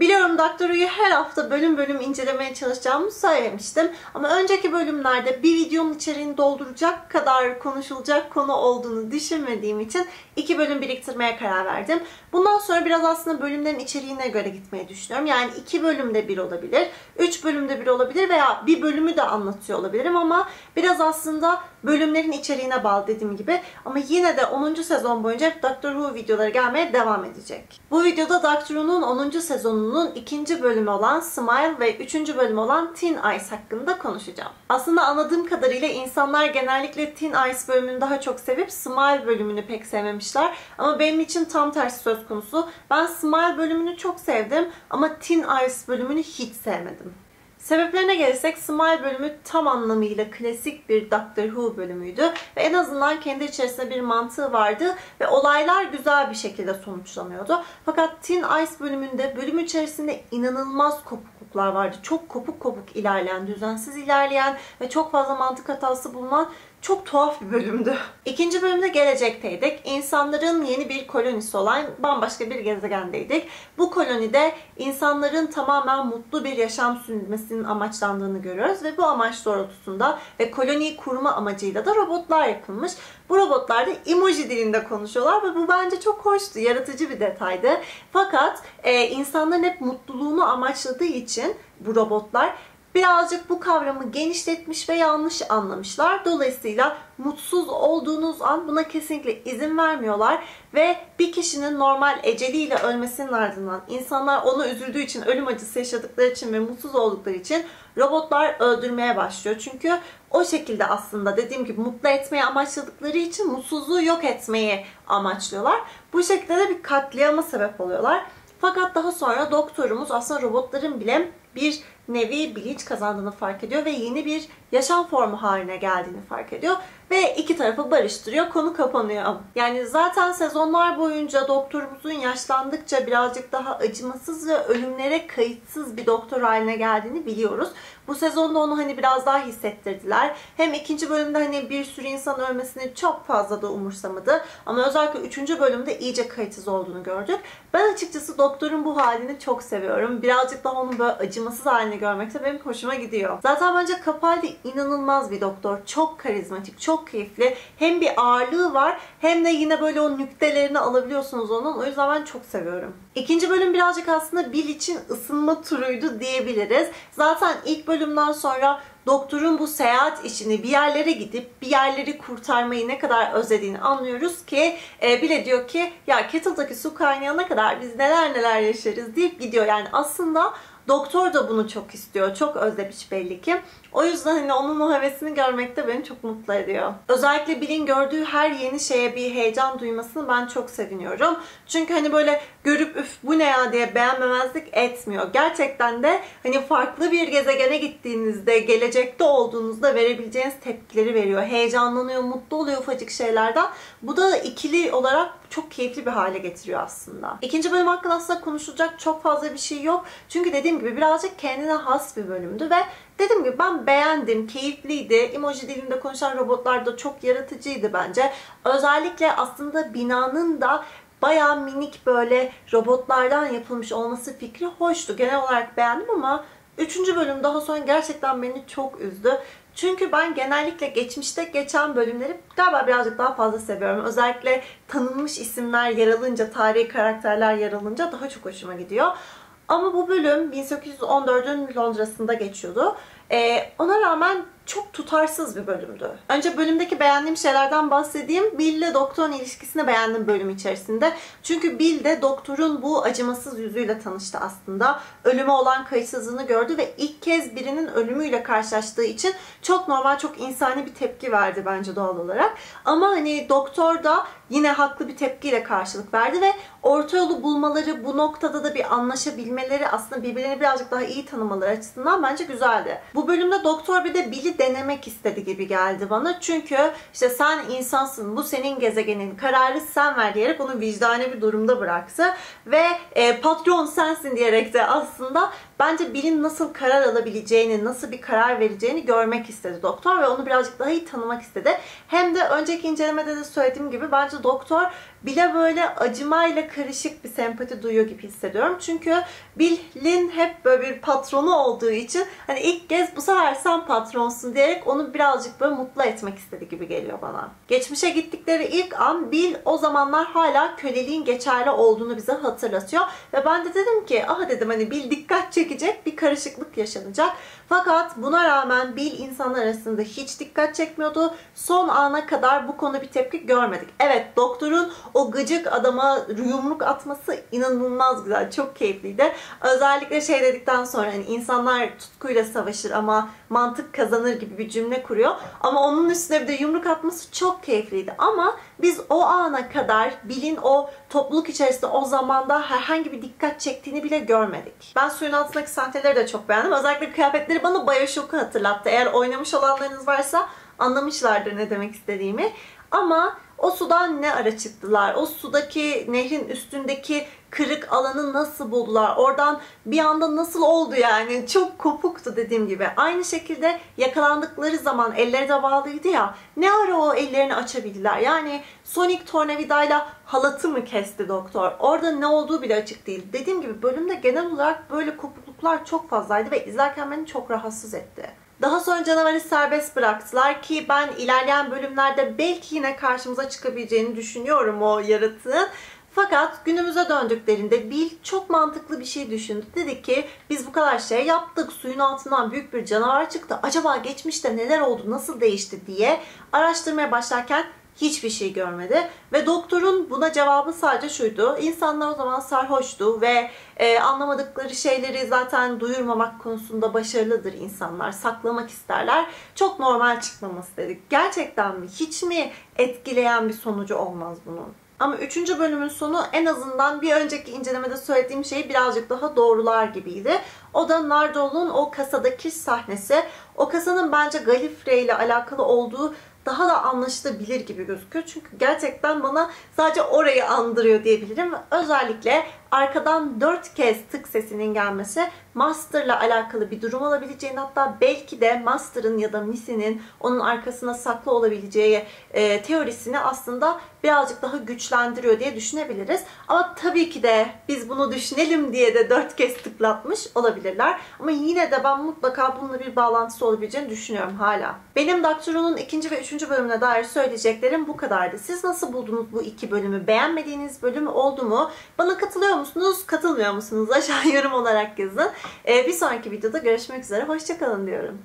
Biliyorum Doctor Who'yu her hafta bölüm bölüm incelemeye çalışacağımı söylemiştim. Ama önceki bölümlerde bir videonun içeriğini dolduracak kadar konuşulacak konu olduğunu düşünmediğim için iki bölüm biriktirmeye karar verdim. Bundan sonra biraz aslında bölümlerin içeriğine göre gitmeyi düşünüyorum. Yani iki bölümde bir olabilir, üç bölümde bir olabilir veya bir bölümü de anlatıyor olabilirim ama biraz aslında bölümlerin içeriğine bağlı dediğim gibi. Ama yine de 10. sezon boyunca Doctor Who videoları gelmeye devam edecek. Bu videoda Doctor Who'nun 10. sezonunun ikinci bölümü olan Smile ve üçüncü bölümü olan Teen Ice hakkında konuşacağım. Aslında anladığım kadarıyla insanlar genellikle Teen Ice bölümünü daha çok sevip Smile bölümünü pek sevmemişler. Ama benim için tam tersi söz konusu. Ben Smile bölümünü çok sevdim ama Teen Ice bölümünü hiç sevmedim. Sebeplerine gelirsek Smile bölümü tam anlamıyla klasik bir Doctor Who bölümüydü ve en azından kendi içerisinde bir mantığı vardı ve olaylar güzel bir şekilde sonuçlanıyordu. Fakat Teen Ice bölümünde bölüm içerisinde inanılmaz kopukluklar vardı. Çok kopuk kopuk ilerleyen, düzensiz ilerleyen ve çok fazla mantık hatası bulunan çok tuhaf bir bölümdü. İkinci bölümde gelecekteydik. İnsanların yeni bir kolonisi olan bambaşka bir gezegendeydik. Bu kolonide insanların tamamen mutlu bir yaşam sürmesinin amaçlandığını görüyoruz ve bu amaç doğrultusunda ve koloniyi kurma amacıyla da robotlar yapılmış. Bu robotlar da emoji dilinde konuşuyorlar ve bu bence çok hoştu, yaratıcı bir detaydı. Fakat e, insanların hep mutluluğunu amaçladığı için bu robotlar birazcık bu kavramı genişletmiş ve yanlış anlamışlar. Dolayısıyla mutsuz olduğunuz an buna kesinlikle izin vermiyorlar ve bir kişinin normal eceliyle ölmesinin ardından insanlar onu üzüldüğü için, ölüm acısı yaşadıkları için ve mutsuz oldukları için robotlar öldürmeye başlıyor. Çünkü o şekilde aslında dediğim gibi mutlu etmeye amaçladıkları için mutsuzluğu yok etmeyi amaçlıyorlar. Bu şekilde de bir katliama sebep oluyorlar. Fakat daha sonra doktorumuz aslında robotların bile bir nevi bilinç kazandığını fark ediyor ve yeni bir yaşam formu haline geldiğini fark ediyor ve iki tarafı barıştırıyor. Konu kapanıyor. Yani zaten sezonlar boyunca doktorumuzun yaşlandıkça birazcık daha acımasız ve ölümlere kayıtsız bir doktor haline geldiğini biliyoruz. Bu sezonda onu hani biraz daha hissettirdiler. Hem ikinci bölümde hani bir sürü insan ölmesini çok fazla da umursamadı. Ama özellikle üçüncü bölümde iyice kayıtsız olduğunu gördük. Ben açıkçası doktorun bu halini çok seviyorum. Birazcık daha onu böyle acımasız haline görmek de benim hoşuma gidiyor. Zaten bence Capaldi inanılmaz bir doktor. Çok karizmatik, çok keyifli. Hem bir ağırlığı var hem de yine böyle o nüktelerini alabiliyorsunuz onun. O yüzden ben çok seviyorum. İkinci bölüm birazcık aslında Bill için ısınma turuydu diyebiliriz. Zaten ilk bölümden sonra doktorun bu seyahat işini bir yerlere gidip bir yerleri kurtarmayı ne kadar özlediğini anlıyoruz ki e, bile diyor ki ya kettle'daki su kaynayana kadar biz neler neler yaşarız deyip gidiyor. Yani aslında Doktor da bunu çok istiyor. Çok özlemiş belli ki. O yüzden hani onun o hevesini görmek de beni çok mutlu ediyor. Özellikle Bill'in gördüğü her yeni şeye bir heyecan duymasını ben çok seviniyorum. Çünkü hani böyle görüp üf bu ne ya diye beğenmemezlik etmiyor. Gerçekten de hani farklı bir gezegene gittiğinizde, gelecekte olduğunuzda verebileceğiniz tepkileri veriyor. Heyecanlanıyor, mutlu oluyor ufacık şeylerden. Bu da ikili olarak çok keyifli bir hale getiriyor aslında. İkinci bölüm hakkında aslında konuşulacak çok fazla bir şey yok. Çünkü dediğim gibi birazcık kendine has bir bölümdü ve Dediğim gibi ben beğendim, keyifliydi. Emoji dilinde konuşan robotlar da çok yaratıcıydı bence. Özellikle aslında binanın da bayağı minik böyle robotlardan yapılmış olması fikri hoştu. Genel olarak beğendim ama 3. bölüm daha sonra gerçekten beni çok üzdü. Çünkü ben genellikle geçmişte geçen bölümleri galiba birazcık daha fazla seviyorum. Özellikle tanınmış isimler yer alınca, tarihi karakterler yer alınca daha çok hoşuma gidiyor. Ama bu bölüm 1814'ün Londra'sında geçiyordu. Ee, ona rağmen çok tutarsız bir bölümdü. Önce bölümdeki beğendiğim şeylerden bahsedeyim. Bill ile doktorun ilişkisini beğendim bölüm içerisinde. Çünkü Bill de doktorun bu acımasız yüzüyle tanıştı aslında. Ölüme olan kayıtsızlığını gördü ve ilk kez birinin ölümüyle karşılaştığı için çok normal, çok insani bir tepki verdi bence doğal olarak. Ama hani doktor da yine haklı bir tepkiyle karşılık verdi ve orta yolu bulmaları, bu noktada da bir anlaşabilmeleri aslında birbirlerini birazcık daha iyi tanımaları açısından bence güzeldi. Bu bölümde doktor bir de Bill'i denemek istedi gibi geldi bana. Çünkü işte sen insansın, bu senin gezegenin, kararı sen ver diyerek onu vicdani bir durumda bıraktı. Ve e, patron sensin diyerek de aslında bence Bill'in nasıl karar alabileceğini, nasıl bir karar vereceğini görmek istedi doktor ve onu birazcık daha iyi tanımak istedi. Hem de önceki incelemede de söylediğim gibi bence doktor Bill'e böyle acımayla karışık bir sempati duyuyor gibi hissediyorum. Çünkü Bill'in hep böyle bir patronu olduğu için hani ilk kez bu sefer sen patronsun diyerek onu birazcık böyle mutlu etmek istedi gibi geliyor bana. Geçmişe gittikleri ilk an Bill o zamanlar hala köleliğin geçerli olduğunu bize hatırlatıyor. Ve ben de dedim ki aha dedim hani Bill dikkat çekecek bir karışıklık yaşanacak. Fakat buna rağmen Bill insanlar arasında hiç dikkat çekmiyordu. Son ana kadar bu konu bir tepki görmedik. Evet doktorun o gıcık adama yumruk atması inanılmaz güzel. Çok keyifliydi. Özellikle şey dedikten sonra hani insanlar tutkuyla savaşır ama mantık kazanır gibi bir cümle kuruyor. Ama onun üstüne bir de yumruk atması çok keyifliydi. Ama biz o ana kadar Bill'in o topluluk içerisinde o zamanda herhangi bir dikkat çektiğini bile görmedik. Ben suyun altındaki sahneleri de çok beğendim. Özellikle kıyafetleri bana Bioshock'u hatırlattı. Eğer oynamış olanlarınız varsa anlamışlardır ne demek istediğimi. Ama o sudan ne ara çıktılar? O sudaki nehrin üstündeki kırık alanı nasıl buldular? Oradan bir anda nasıl oldu yani? Çok kopuktu dediğim gibi. Aynı şekilde yakalandıkları zaman elleri de bağlıydı ya. Ne ara o ellerini açabildiler? Yani Sonic tornavidayla halatı mı kesti doktor? Orada ne olduğu bile açık değil. Dediğim gibi bölümde genel olarak böyle kopukluklar çok fazlaydı ve izlerken beni çok rahatsız etti. Daha sonra canavarı serbest bıraktılar ki ben ilerleyen bölümlerde belki yine karşımıza çıkabileceğini düşünüyorum o yaratığın. Fakat günümüze döndüklerinde Bill çok mantıklı bir şey düşündü. Dedi ki biz bu kadar şey yaptık. Suyun altından büyük bir canavar çıktı. Acaba geçmişte neler oldu, nasıl değişti diye araştırmaya başlarken hiçbir şey görmedi. Ve doktorun buna cevabı sadece şuydu. İnsanlar o zaman sarhoştu ve e, anlamadıkları şeyleri zaten duyurmamak konusunda başarılıdır insanlar. Saklamak isterler. Çok normal çıkmaması dedik. Gerçekten mi? Hiç mi etkileyen bir sonucu olmaz bunun? Ama üçüncü bölümün sonu en azından bir önceki incelemede söylediğim şeyi birazcık daha doğrular gibiydi. O da Nardol'un o kasadaki sahnesi. O kasanın bence Galifrey ile alakalı olduğu daha da anlaşılabilir gibi gözüküyor. Çünkü gerçekten bana sadece orayı andırıyor diyebilirim. Özellikle arkadan dört kez tık sesinin gelmesi Master'la alakalı bir durum olabileceğini hatta belki de Master'ın ya da Missy'nin onun arkasına saklı olabileceği e, teorisini aslında birazcık daha güçlendiriyor diye düşünebiliriz. Ama tabii ki de biz bunu düşünelim diye de dört kez tıklatmış olabilirler. Ama yine de ben mutlaka bununla bir bağlantısı olabileceğini düşünüyorum hala. Benim Doctor ikinci ve üçüncü bölümüne dair söyleyeceklerim bu kadardı. Siz nasıl buldunuz bu iki bölümü? Beğenmediğiniz bölüm oldu mu? Bana katılıyor musunuz? Katılmıyor musunuz? Aşağı yorum olarak yazın. Ee, bir sonraki videoda görüşmek üzere. Hoşçakalın diyorum.